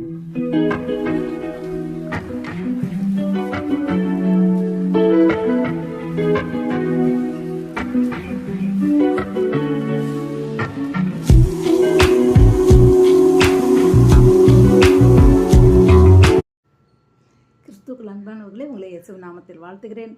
Thank you. அன்பானவர்களே உங்களை இயேசு நாமத்தில் வாழ்த்துகிறேன்.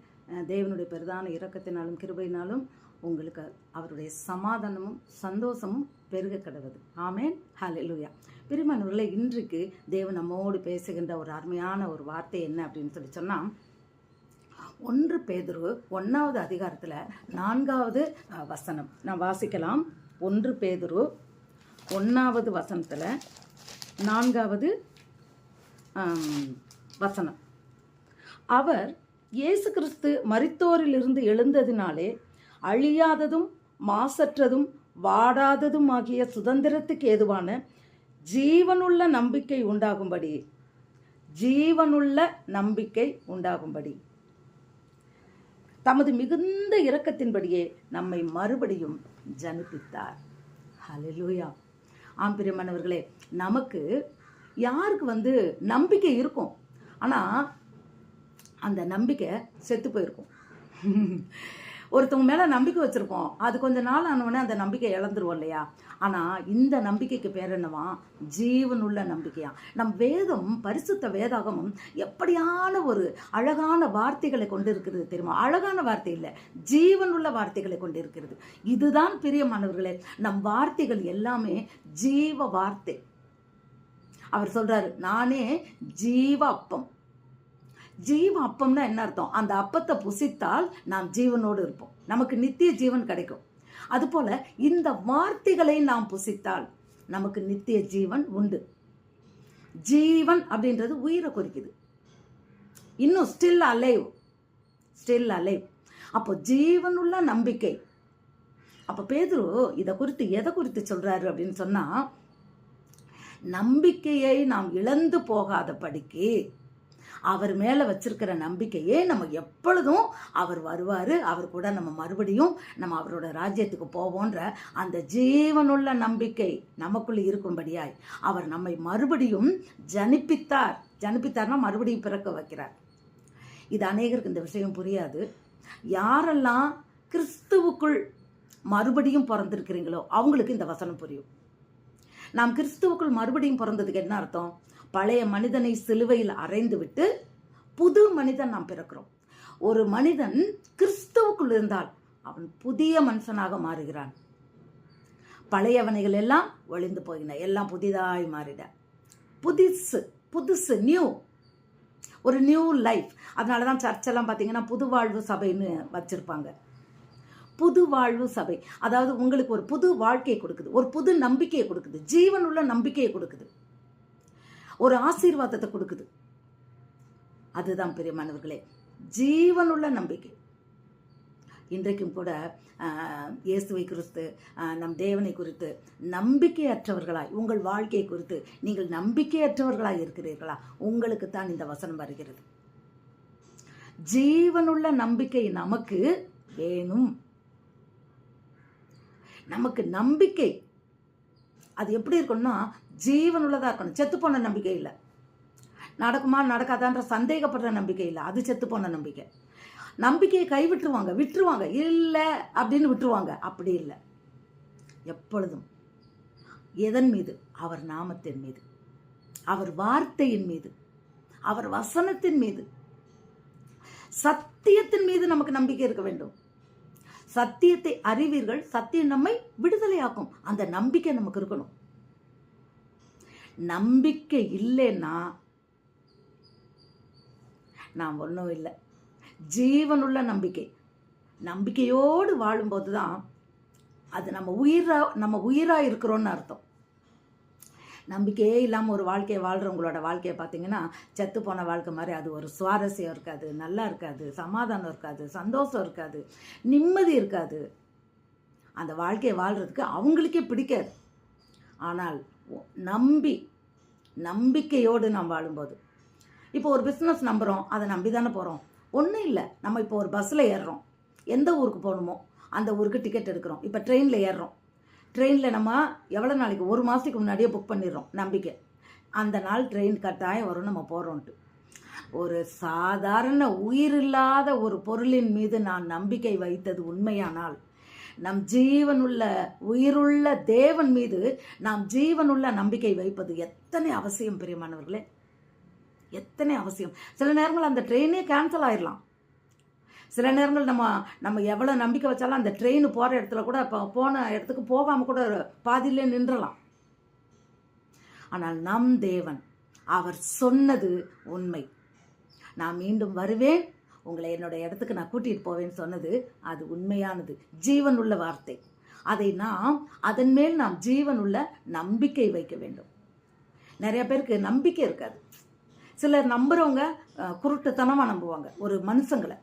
தேவனுடைய பெரிதான இரக்கத்தினாலும் கிருபையினாலும் உங்களுக்கு அவருடைய சமாதானமும் சந்தோஷமும் பெருக கிடவது. ஆமேன். ஹalleluya. பிரிமானவர்களே இன்றைக்கு தேவன் நம்மோடு பேசுகின்ற ஒரு அருமையான ஒரு வார்த்தை என்ன அப்படின்னு சொல்லி சொன்னால் ஒன்று பேதுரு ஒன்றாவது அதிகாரத்தில் நான்காவது வசனம். நான் வாசிக்கலாம். ஒன்று பேதுரு ஒன்றாவது வசனத்தில் நான்காவது வசனம். அவர் இயேசு கிறிஸ்து மரித்தோரிலிருந்து எழுந்ததினாலே அழியாததும் மாசற்றதும் வாடாததும் ஆகிய சுதந்திரத்துக்கு ஏதுவான ஜீவனுள்ள நம்பிக்கை உண்டாகும்படி ஜீவனுள்ள நம்பிக்கை உண்டாகும்படி. தமது மிகுந்த இரக்கத்தின்படியே நம்மை மறுபடியும் ஜனிப்பித்தார். ஹalleluya. ஆம் பிரியமானவர்களே நமக்கு யாருக்கு வந்து நம்பிக்கை இருக்கும்? ஆனால் அந்த நம்பிக்கை செத்து போயிருக்கும். ஒருத்தவங்க மேலே நம்பிக்கை வச்சுருப்போம். அது கொஞ்ச நாள் ஆனவுடனே அந்த நம்பிக்கை இழந்துருவோம் இல்லையா? ஆனால் இந்த நம்பிக்கைக்கு பேர் என்னவா? ஜீவனுள்ள நம்பிக்கையா? நம் வேதம் பரிசுத்த வேதாகமும் எப்படியான ஒரு அழகான வார்த்தைகளை கொண்டு இருக்கிறது தெரியுமா? அழகான வார்த்தை இல்லை. ஜீவனுள்ள வார்த்தைகளை கொண்டு இருக்கிறது இதுதான் பிரியமானவர்களே நம் வார்த்தைகள் எல்லாமே ஜீவ வார்த்தை. அவர் சொல்றாரு நானே ஜீவ அப்பம். ஜீவ அப்பம்னா என்ன அர்த்தம்? அந்த அப்பத்தை புசித்தால் நாம் ஜீவனோடு இருப்போம். நமக்கு நித்திய ஜீவன் கிடைக்கும். அதுபோல இந்த வார்த்தைகளை நாம் புசித்தால் நமக்கு நித்திய ஜீவன் உண்டு. ஜீவன் அப்படின்றது உயிரை குறிக்குது. இன்னும் ஸ்டில் அலைவ் ஸ்டில் அலைவ் அப்போ ஜீவனுள்ள நம்பிக்கை. அப்போ பேதுரு இதை குறித்து எதை குறித்து சொல்கிறாரு அப்படின்னு சொன்னால் நம்பிக்கையை நாம் இழந்து போகாத படிக்கு அவர் மேலே வச்சிருக்கிற நம்பிக்கையே நம்ம எப்பொழுதும் அவர் வருவார் அவர் கூட நம்ம மறுபடியும் நம்ம அவரோட ராஜ்யத்துக்கு போவோன்ற அந்த ஜீவனுள்ள நம்பிக்கை நமக்குள்ளே இருக்கும்படியாய் அவர் நம்மை மறுபடியும் ஜனிப்பித்தார். ஜனிப்பித்தார்னா மறுபடியும் பிறக்க வைக்கிறார். இது அநேகருக்கு இந்த விஷயம் புரியாது. யாரெல்லாம் கிறிஸ்துவுக்குள் மறுபடியும் பிறந்திருக்கிறீங்களோ அவங்களுக்கு இந்த வசனம் புரியும். நாம் கிறிஸ்துவுக்குள் மறுபடியும் பிறந்ததுக்கு என்ன அர்த்தம்? பழைய மனிதனை சிலுவையில் அறைந்து விட்டு புது மனிதன் நாம் பிறக்கிறோம். ஒரு மனிதன் கிறிஸ்துவுக்குள் இருந்தால் அவன் புதிய மனுஷனாக மாறுகிறான். பழையவனைகள் எல்லாம் ஒளிந்து போயின. எல்லாம் புதிதாய் மாறிட புதுசு புதுசு நியூ ஒரு நியூ லைஃப் அதனால தான் சர்ச்செல்லாம் பார்த்தீங்கன்னா புது வாழ்வு சபைன்னு வச்சுருப்பாங்க. புது வாழ்வு சபை. அதாவது உங்களுக்கு ஒரு புது வாழ்க்கையை கொடுக்குது. ஒரு புது நம்பிக்கையை கொடுக்குது. ஜீவனுள்ள நம்பிக்கையை கொடுக்குது. ஒரு ஆசீர்வாதத்தை கொடுக்குது. அதுதான் பெரிய மாணவர்களே ஜீவனுள்ள நம்பிக்கை. இன்றைக்கும் கூட இயேசுவை குறித்து நம் தேவனை குறித்து நம்பிக்கையற்றவர்களாய் உங்கள் வாழ்க்கையை குறித்து நீங்கள் நம்பிக்கையற்றவர்களாய் இருக்கிறீர்களா? உங்களுக்கு தான் இந்த வசனம் வருகிறது. ஜீவனுள்ள நம்பிக்கை நமக்கு வேணும். நமக்கு நம்பிக்கை. அது எப்படி இருக்கணும்னா ஜீவனுள்ளதாக இருக்கணும். செத்துப்போன நம்பிக்கை இல்லை. நடக்குமா நடக்காதான்ற சந்தேகப்படுற நம்பிக்கை இல்லை. அது செத்துப்போன நம்பிக்கை. நம்பிக்கையை கைவிட்டுருவாங்க விட்டுருவாங்க. இல்லை அப்படின்னு விட்டுருவாங்க. அப்படி இல்லை. எப்பொழுதும் எதன் மீது? அவர் நாமத்தின் மீது. அவர் வார்த்தையின் மீது. அவர் வசனத்தின் மீது. சத்தியத்தின் மீது நமக்கு நம்பிக்கை இருக்க வேண்டும். சத்தியத்தை அறிவீர்கள். சத்தியம் நம்மை விடுதலையாக்கும். அந்த நம்பிக்கை நமக்கு இருக்கணும். நம்பிக்கை இல்லைன்னா நாம் ஒன்றும் இல்லை. ஜீவனுள்ள நம்பிக்கை. நம்பிக்கையோடு வாழும்போது தான் அது நம்ம உயிராக நம்ம உயிராக இருக்கிறோன்னு அர்த்தம். நம்பிக்கையே இல்லாமல் ஒரு வாழ்க்கையை வாழ்கிறவங்களோட வாழ்க்கையை பார்த்தீங்கன்னா செத்து போன வாழ்க்கை மாதிரி அது ஒரு சுவாரஸ்யம் இருக்காது நல்லா இருக்காது சமாதானம் இருக்காது சந்தோஷம் இருக்காது நிம்மதி இருக்காது. அந்த வாழ்க்கையை வாழ்கிறதுக்கு அவங்களுக்கே பிடிக்காது. ஆனால் நம்பி நம்பிக்கையோடு நாம் வாழும்போது. இப்போ ஒரு பிஸ்னஸ் நம்புகிறோம் அதை நம்பி தானே போகிறோம் ஒன்றும் இல்லை நம்ம இப்போ ஒரு பஸ்ஸில் ஏறுறோம். எந்த ஊருக்கு போகணுமோ அந்த ஊருக்கு டிக்கெட் எடுக்கிறோம். இப்போ ட்ரெயினில் ஏறுறோம். ட்ரெயினில் நம்ம எவ்வளோ நாளைக்கு ஒரு மாதத்துக்கு முன்னாடியே புக் பண்ணிடுறோம் நம்பிக்கை. அந்த நாள் ட்ரெயின் கட்டாயம் வரும் நம்ம போகிறோன்ட்டு ஒரு சாதாரண உயிரில்லாத ஒரு பொருளின் மீது நான் நம்பிக்கை வைத்தது உண்மையானால் நம் ஜீவனுள்ள உயிருள்ள தேவன் மீது நாம் ஜீவனுள்ள நம்பிக்கை வைப்பது எத்தனை அவசியம் பிரியமானவர்களே? எத்தனை அவசியம்? சில நேரங்கள் அந்த ட்ரெயினே கேன்சல் ஆயிடலாம் சில நேரங்கள் நம்ம நம்ம எவ்வளோ நம்பிக்கை வச்சாலும் அந்த ட்ரெயின் போகிற இடத்துல கூட இப்போ போன இடத்துக்கு போகாமல் கூட பாதியிலே நின்றலாம். ஆனால் நம் தேவன் அவர் சொன்னது உண்மை. நான் மீண்டும் வருவேன். உங்களை என்னோட இடத்துக்கு நான் கூட்டிகிட்டு போவேன்னு சொன்னது அது உண்மையானது. ஜீவனுள்ள வார்த்தை. அதை நாம் அதன் மேல் நாம் ஜீவனுள்ள நம்பிக்கை வைக்க வேண்டும். நிறைய பேருக்கு நம்பிக்கை இருக்காது. சிலர் நம்புகிறவங்க குருட்டுத்தனமாக நம்புவாங்க. ஒரு மனுஷங்களை.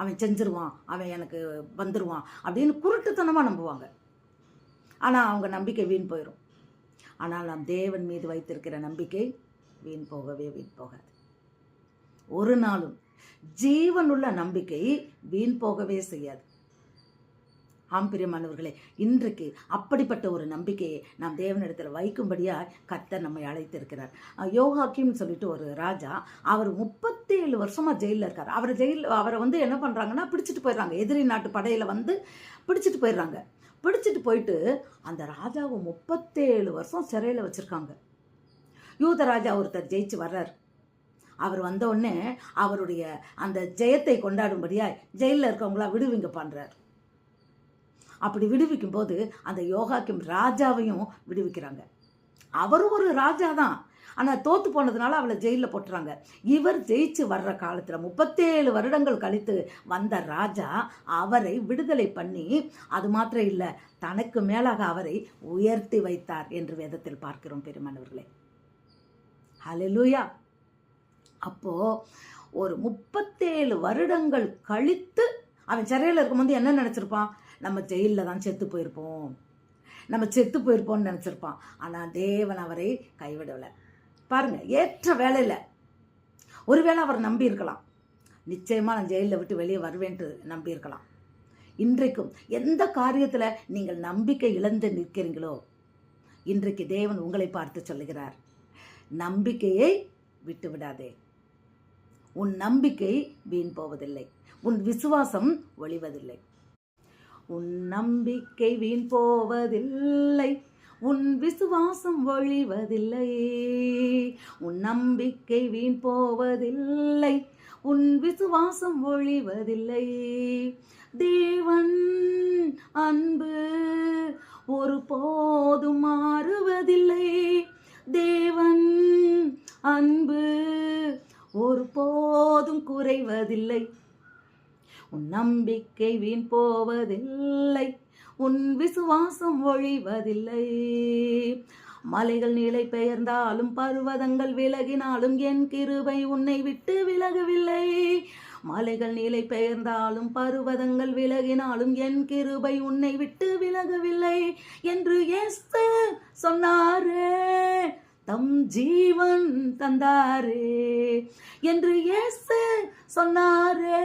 அவன் செஞ்சிருவான் அவன் எனக்கு வந்துடுவான் அப்படின்னு குருட்டுத்தனமாக நம்புவாங்க. ஆனால் அவங்க நம்பிக்கை வீண் போயிடும் ஆனால் நாம் தேவன் மீது வைத்திருக்கிற நம்பிக்கை வீண் போகவே வீண் போகாது. ஒரு நாளும் ஜீவனுள்ள நம்பிக்கை வீண் போகவே செய்யாது. ஆம் பிரியமானவர்களே இன்றைக்கு அப்படிப்பட்ட ஒரு நம்பிக்கையை நாம் தேவனிடத்தில் வைக்கும்படியாக கர்த்தர் நம்மை அழைத்திருக்கிறார். அஹ் சொல்லிட்டு ஒரு ராஜா அவர் முப்பத்தேழு வருஷமாக ஜெயிலில் இருக்கார். அவர் ஜெயில் அவரை வந்து என்ன பண்ணுறாங்கன்னா பிடிச்சிட்டு போயிடுறாங்க. எதிரி நாட்டு படையில் வந்து பிடிச்சிட்டு போயிடுறாங்க. பிடிச்சிட்டு போயிட்டு அந்த ராஜாவை முப்பத்தேழு வருஷம் சிறையில் வச்சுருக்காங்க. யூத ராஜா ஒருத்தர் ஜெயிச்சு வர்றார். அவர் வந்த உடனே அவருடைய அந்த ஜெயத்தை கொண்டாடும்படியாக ஜெயிலில் இருக்கவங்களா விடுவிங்க பண்ணுறார் அப்படி விடுவிக்கும் போது அந்த யோகாக்கிம் ராஜாவையும் விடுவிக்கிறாங்க. அவரும் ஒரு ராஜா தான். ஆனால் தோற்று போனதுனால அவளை ஜெயிலில் போட்டுறாங்க. இவர் ஜெயிச்சு வர்ற காலத்தில் முப்பத்தேழு வருடங்கள் கழித்து வந்த ராஜா அவரை விடுதலை பண்ணி அது மாத்திரம் இல்லை தனக்கு மேலாக அவரை உயர்த்தி வைத்தார் என்று வேதத்தில் பார்க்கிறோம் பெருமானவர்களே. ஹலெலூயா அப்போது ஒரு முப்பத்தேழு வருடங்கள் கழித்து அவன் சிறையில் இருக்கும்போது என்ன நினச்சிருப்பான்? நம்ம ஜெயிலில் தான் செத்து போயிருப்போம். நம்ம செத்து போயிருப்போம்னு நினச்சிருப்பான். ஆனால் தேவன் அவரை கைவிடலை. பாருங்க ஏற்ற வேலையில். ஒருவேளை அவர் நம்பியிருக்கலாம் நிச்சயமாக நான் ஜெயிலில் விட்டு வெளியே வருவேன்ட்டு நம்பியிருக்கலாம் இன்றைக்கும் எந்த காரியத்தில் நீங்கள் நம்பிக்கை இழந்து நிற்கிறீங்களோ இன்றைக்கு தேவன் உங்களை பார்த்து சொல்லுகிறார். நம்பிக்கையை விட்டு விடாதே. உன் நம்பிக்கை வீண் போவதில்லை. உன் விசுவாசம் ஒளிவதில்லை. உன் நம்பிக்கை வீண் போவதில்லை. உன் விசுவாசம் ஒழிவதில்லை உன் நம்பிக்கை வீண் போவதில்லை. உன் விசுவாசம் ஒழிவதில்லை தேவன் அன்பு ஒரு போதும் மாறுவதில்லை. தேவன் அன்பு ஒரு போதும் குறைவதில்லை. உன் நம்பிக்கை வீண் போவதில்லை. உன் விசுவாசம் ஒழிவதில்லை. மலைகள் நிலை பெயர்ந்தாலும் பர்வதங்கள் விலகினாலும் என் கிருபை உன்னை விட்டு விலகவில்லை. மலைகள் நிலை பெயர்ந்தாலும் பர்வதங்கள் விலகினாலும் என் கிருபை உன்னை விட்டு விலகவில்லை என்று எஸ்து சொன்னாரே. தம் ஜீவன் தந்தாரே என்று இயேசு சொன்னாரே.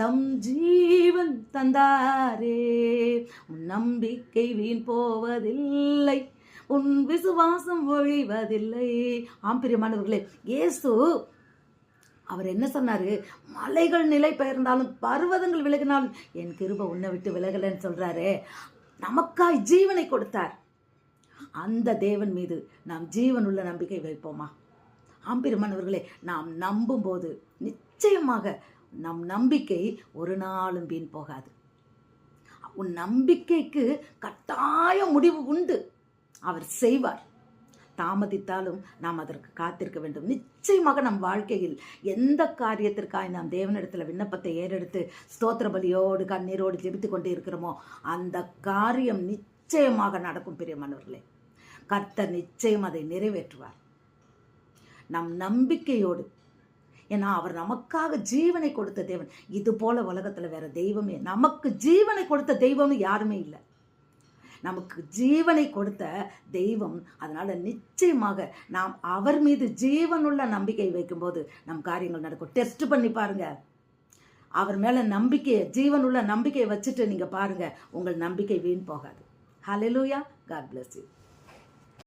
தம் ஜீவன் தந்தாரே. உன் நம்பிக்கை வீண் போவதில்லை. உன் விசுவாசம் ஒழிவதில்லை. ஆம் பிரியமானவர்களே இயேசு அவர் என்ன சொன்னாரு? மலைகள் நிலை பெயர்ந்தாலும் பர்வதங்கள் விலகினாலும் என் கிருப உன்னை விட்டு விலகலைன்னு சொல்றாரே. நமக்காய் ஜீவனை கொடுத்தார். அந்த தேவன் மீது நாம் ஜீவனுள்ள நம்பிக்கை வைப்போமா? ஆம்பிரமானவர்களே நாம் நம்பும்போது நிச்சயமாக நம் நம்பிக்கை ஒரு நாளும் வீண் போகாது. உன் நம்பிக்கைக்கு கட்டாய முடிவு உண்டு. அவர் செய்வார். தாமதித்தாலும் நாம் அதற்கு காத்திருக்க வேண்டும். நிச்சயமாக நம் வாழ்க்கையில் எந்த காரியத்திற்காக நாம் தேவனிடத்தில் விண்ணப்பத்தை ஏறெடுத்து ஸ்தோத்திர பலியோடு கண்ணீரோடு ஜெபித்து கொண்டு இருக்கிறோமோ அந்த காரியம் நிச்சயமாக நடக்கும் பிரியமானவர்களே. கர்த்தர் நிச்சயம் அதை நிறைவேற்றுவார். நம் நம்பிக்கையோடு ஏன்னா அவர் நமக்காக ஜீவனை கொடுத்த தேவன். இது போல உலகத்தில் வேற தெய்வமே நமக்கு ஜீவனை கொடுத்த தெய்வம்னு யாருமே இல்லை. நமக்கு ஜீவனை கொடுத்த தெய்வம் அதனால் நிச்சயமாக நாம் அவர் மீது ஜீவனுள்ள நம்பிக்கை வைக்கும்போது நம் காரியங்கள் நடக்கும். டெஸ்ட் பண்ணி பாருங்க. அவர் மேலே நம்பிக்கையை ஜீவனுள்ள நம்பிக்கையை வச்சுட்டு நீங்கள் பாருங்கள் உங்கள் நம்பிக்கை வீண் போகாது. Hallelujah God bless you